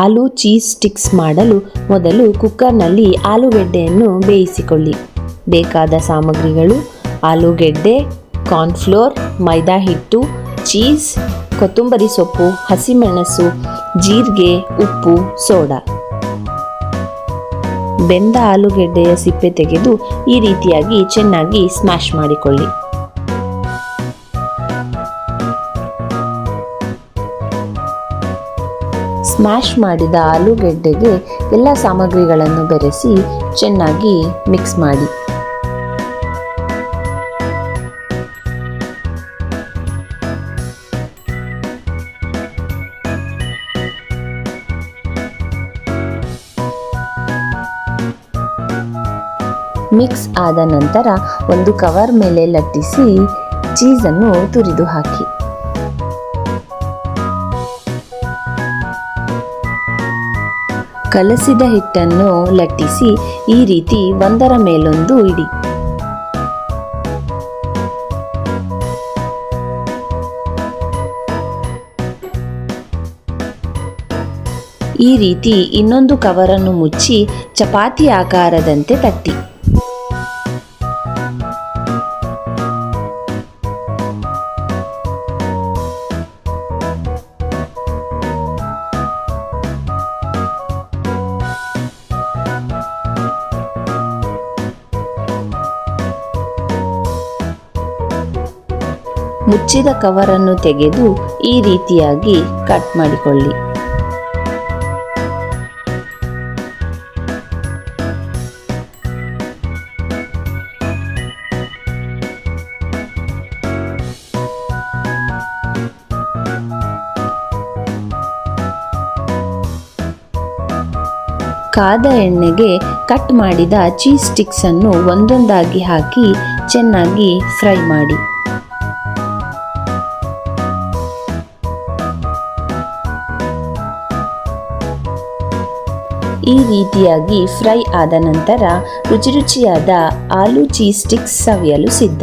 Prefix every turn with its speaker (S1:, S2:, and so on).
S1: ಆಲೂ cheese sticks ಮಾಡಲು ಮೊದಲು ಕುಕ್ಕರ್ನಲ್ಲಿ ಆಲೂಗೆಡ್ಡೆಯನ್ನು ಬೇಯಿಸಿಕೊಳ್ಳಿ. ಬೇಕಾದ ಸಾಮಗ್ರಿಗಳು ಆಲೂಗೆಡ್ಡೆ, ಕಾರ್ನ್ಫ್ಲೋರ್, ಮೈದಾ ಹಿಟ್ಟು, ಚೀಸ್, ಕೊತ್ತಂಬರಿ ಸೊಪ್ಪು, ಹಸಿಮೆಣಸು, ಜೀರಿಗೆ, ಉಪ್ಪು, ಸೋಡಾ. ಬೆಂದ ಆಲೂಗೆಡ್ಡೆಯ ಸಿಪ್ಪೆ ತೆಗೆದು ಈ ರೀತಿಯಾಗಿ ಚೆನ್ನಾಗಿ ಸ್ಮ್ಯಾಶ್ ಮಾಡಿಕೊಳ್ಳಿ. ಸ್ಮ್ಯಾಶ್ ಮಾಡಿದ ಆಲೂಗೆಡ್ಡೆಗೆ ಎಲ್ಲ ಸಾಮಗ್ರಿಗಳನ್ನು ಬೆರೆಸಿ ಚೆನ್ನಾಗಿ ಮಿಕ್ಸ್ ಮಾಡಿ. ಮಿಕ್ಸ್ ಆದ ನಂತರ ಒಂದು ಕವರ್ ಮೇಲೆ ಲಟ್ಟಿಸಿ ಚೀಸನ್ನು ತುರಿದು ಹಾಕಿ. ಕಲಸಿದ ಹಿಟ್ಟನ್ನು ಲಟ್ಟಿಸಿ ಈ ರೀತಿ ಒಂದರ ಮೇಲೊಂದು ಇಡಿ. ಈ ರೀತಿ ಇನ್ನೊಂದು ಕವರನ್ನು ಮುಚ್ಚಿ ಚಪಾತಿ ಆಕಾರದಂತೆ ತಟ್ಟಿ. ಮುಚ್ಚಿದ ಕವರನ್ನು ತೆಗೆದು ಈ ರೀತಿಯಾಗಿ ಕಟ್ ಮಾಡಿಕೊಳ್ಳಿ. ಕಾದ ಎಣ್ಣೆಗೆ ಕಟ್ ಮಾಡಿದ ಚೀಸ್ ಸ್ಟಿಕ್ಸ್ ಅನ್ನು ಒಂದೊಂದಾಗಿ ಹಾಕಿ ಚೆನ್ನಾಗಿ ಫ್ರೈ ಮಾಡಿ. ಈ ರೀತಿಯಾಗಿ ಫ್ರೈ ಆದ ನಂತರ ರುಚಿ ರುಚಿಯಾದ ಆಲೂ ಚೀಸ್ ಸ್ಟಿಕ್ಸ್ ಸವಿಯಲು ಸಿದ್ಧ.